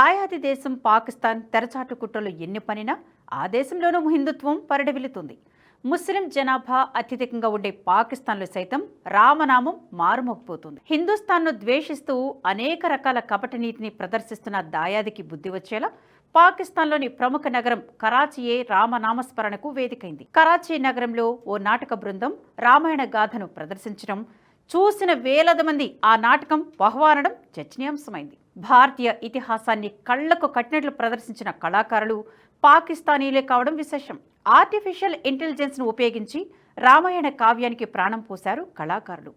దాయాది దేశం పాకిస్తాన్ తెరచాటు కుట్రలు ఎన్ని పనినా ఆ దేశంలోనూ హిందుత్వం పరిడవిల్లుతుంది. ముస్లిం జనాభా అత్యధికంగా ఉండే పాకిస్తాన్లో సైతం రామనామం మారుమోగిపోతుంది. హిందుస్థాన్ను ద్వేషిస్తూ అనేక రకాల కపట నీతిని ప్రదర్శిస్తున్న దాయాదికి బుద్ధి వచ్చేలా పాకిస్తాన్లోని ప్రముఖ నగరం కరాచీయే రామనామస్మరణకు వేదికైంది. కరాచీ నగరంలో ఓ నాటక బృందం రామాయణ గాథను ప్రదర్శించడం చూసిన వేలాది మంది ఆ నాటకం బహువానడం చర్చనీయాంశమైంది. భారతీయ ఇతిహాసాన్ని కళ్ళకు కట్టినట్లు ప్రదర్శించిన కళాకారులు పాకిస్తానీలే కావడం విశేషం. ఆర్టిఫిషియల్ ఇంటెలిజెన్స్ను ఉపయోగించి రామాయణ కావ్యానికి ప్రాణం పోశారు కళాకారులు.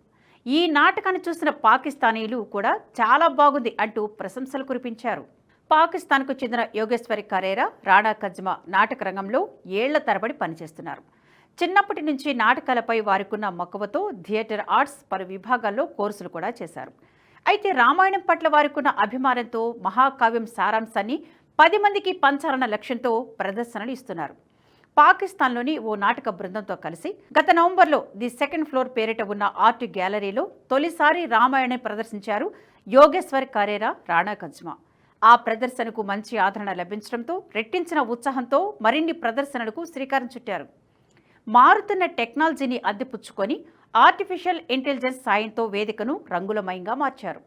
ఈ నాటకాన్ని చూసిన పాకిస్తానీలు కూడా చాలా బాగుంది అంటూ ప్రశంసలు కురిపించారు. పాకిస్తాన్కు చెందిన యోగేశ్వరి కరేరా రాణా కజ్మా నాటక రంగంలో ఏళ్ళ తరబడి పనిచేస్తున్నారు. చిన్నప్పటి నుంచి నాటకాలపై వారికున్న మక్కువతో థియేటర్ ఆర్ట్స్ పలు విభాగాల్లో కోర్సులు కూడా చేశారు. అయితే రామాయణం పట్ల వారికున్న అభిమానంతో మహాకావ్యం సారాంశాన్ని పది మందికి పంచాలన్న లక్ష్యంతో ప్రదర్శనలు ఇస్తున్నారు. పాకిస్తాన్లోని ఓ నాటక బృందంతో కలిసి గత నవంబర్లో ది సెకండ్ ఫ్లోర్ పేరిట ఉన్న ఆర్ట్ గ్యాలరీలో తొలిసారి రామాయణం ప్రదర్శించారు యోగేశ్వర్ కరేరా రాణా కజ్మా ఆ ప్రదర్శనకు మంచి ఆదరణ లభించడంతో రెట్టించిన ఉత్సాహంతో మరిన్ని ప్రదర్శనలకు శ్రీకారం చుట్టారు. మారుతున్న టెక్నాలజీని అద్దెపుచ్చుకొని ఆర్టిఫిషియల్ ఇంటెలిజెన్స్ సాయంతో వేదికను రంగులమయంగా మార్చారు.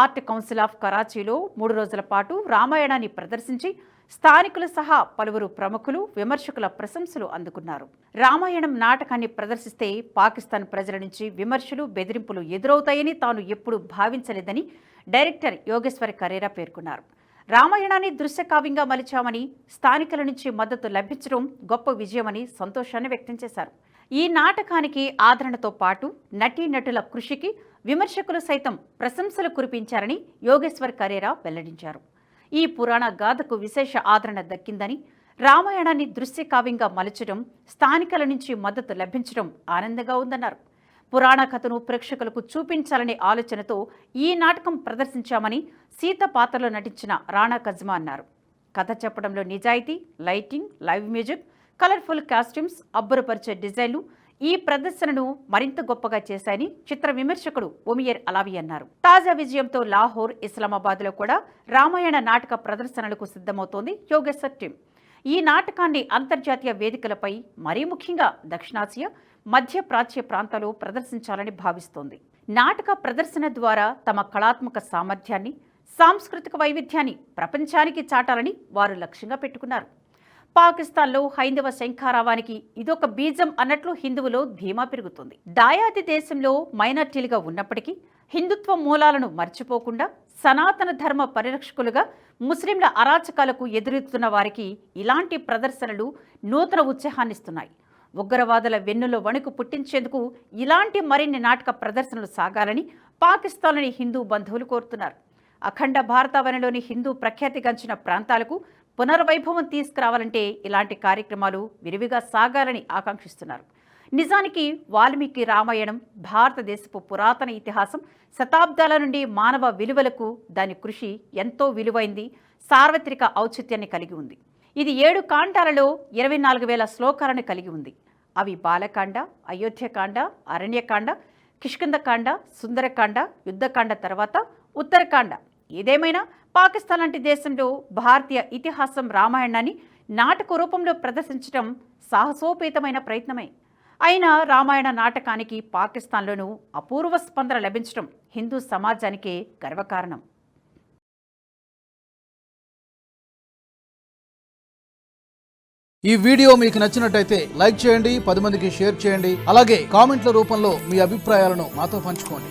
ఆర్ట్ కౌన్సిల్ ఆఫ్ కరాచీలో మూడు రోజుల పాటు రామాయణాన్ని ప్రదర్శించి స్థానికులు సహా పలువురు ప్రముఖులు విమర్శకుల ప్రశంసలు అందుకున్నారు. రామాయణం నాటకాన్ని ప్రదర్శిస్తే పాకిస్తాన్ ప్రజల నుంచి విమర్శలు బెదిరింపులు ఎదురవుతాయని తాను ఎప్పుడూ భావించలేదని డైరెక్టర్ యోగేశ్వర్ కరేరా పేర్కొన్నారు. రామాయణాన్ని దృశ్యకావ్యంగా మలిచామని స్థానికుల నుంచి మద్దతు లభించడం గొప్ప విజయమని సంతోషాన్ని వ్యక్తం చేశారు. ఈ నాటకానికి ఆదరణతో పాటు నటీనటుల కృషికి విమర్శకులు సైతం ప్రశంసలు కురిపించారని యోగేశ్వర్ కరేరా వెల్లడించారు. ఈ పురాణ గాథకు విశేష ఆదరణ దక్కిందని రామాయణాన్ని దృశ్యకావ్యంగా మలచడం స్థానికుల నుంచి మద్దతు లభించడం ఆనందంగా ఉందన్నారు. పురాణ కథను ప్రేక్షకులకు చూపించాలనే ఆలోచనతో ఈ నాటకం ప్రదర్శించామని సీత పాత్రలో నటించిన రాణా కజ్మా అన్నారు. కథ చెప్పడంలో నిజాయితీ lighting live music colourful costumes అబ్బురపరిచే డిజైన్లు ఈ ప్రదర్శనను మరింత గొప్పగా చేశాయని చిత్ర విమర్శకుడు ఒమియర్ అలావి అన్నారు. తాజా విజయంతో లాహోర్ ఇస్లామాబాద్లో కూడా రామాయణ నాటక ప్రదర్శనలకు సిద్ధమవుతోంది యోగేశ్వర్ టీం. ఈ నాటకాన్ని అంతర్జాతీయ వేదికలపై మరీ ముఖ్యంగా దక్షిణాసియా మధ్య ప్రాచ్య ప్రాంతాల్లో ప్రదర్శించాలని భావిస్తోంది. నాటక ప్రదర్శన ద్వారా తమ కళాత్మక సామర్థ్యాన్ని సాంస్కృతిక వైవిధ్యాన్ని ప్రపంచానికి చాటాలని వారు లక్ష్యంగా పెట్టుకున్నారు. పాకిస్తాన్లో హైందవ శంఖారావానికి ఇదొక బీజం అన్నట్లు హిందువులో ధీమా పెరుగుతుంది. దాయాది దేశంలో మైనార్టీలుగా ఉన్నప్పటికీ హిందుత్వ మూలాలను మర్చిపోకుండా సనాతన ధర్మ పరిరక్షకులుగా ముస్లింల అరాచకాలకు ఎదురెత్తున్న వారికి ఇలాంటి ప్రదర్శనలు నూతన ఉత్సాహాన్నిస్తున్నాయి. ఉగ్రవాదుల వెన్నులో వణుకు పుట్టించేందుకు ఇలాంటి మరిన్ని నాటక ప్రదర్శనలు సాగాలని పాకిస్తాన్లోని హిందూ బంధువులు కోరుతున్నారు. అఖండ భారతావనిలోని హిందూ ప్రఖ్యాతిగాంచిన ప్రాంతాలకు పునర్వైభవం తీసుకురావాలంటే ఇలాంటి కార్యక్రమాలు విరివిగా సాగాలని ఆకాంక్షిస్తున్నారు. నిజానికి వాల్మీకి రామాయణం భారతదేశపు పురాతన ఇతిహాసం శతాబ్దాల నుండి మానవ విలువలకు దాని కృషి ఎంతో విలువైంది సార్వత్రిక ఔచిత్యాన్ని కలిగి ఉంది. ఇది ఏడు కాండాలలో ఇరవై నాలుగు వేల శ్లోకాలను కలిగి ఉంది. అవి బాలకాండ అయోధ్యకాండ అరణ్యకాండ కిష్కిందకాండ సుందరకాండ యుద్ధకాండ తర్వాత ఉత్తరకాండ ఏదేమైనా పాకిస్తాన్ లాంటి దేశంలో భారతీయ ఇతిహాసం రామాయణాన్ని నాటక రూపంలో ప్రదర్శించడం సాహసోపేతమైన ప్రయత్నమే. అయినా రామాయణ నాటకానికి పాకిస్తాన్లోనూ అపూర్వ స్పందన లభించడం హిందూ సమాజానికే గర్వకారణం. ఈ వీడియో మీకు నచ్చినట్టయితే లైక్ చేయండి పది మందికి షేర్ చేయండి అలాగే కామెంట్ల రూపంలో మీ అభిప్రాయాలను మాతో పంచుకోండి.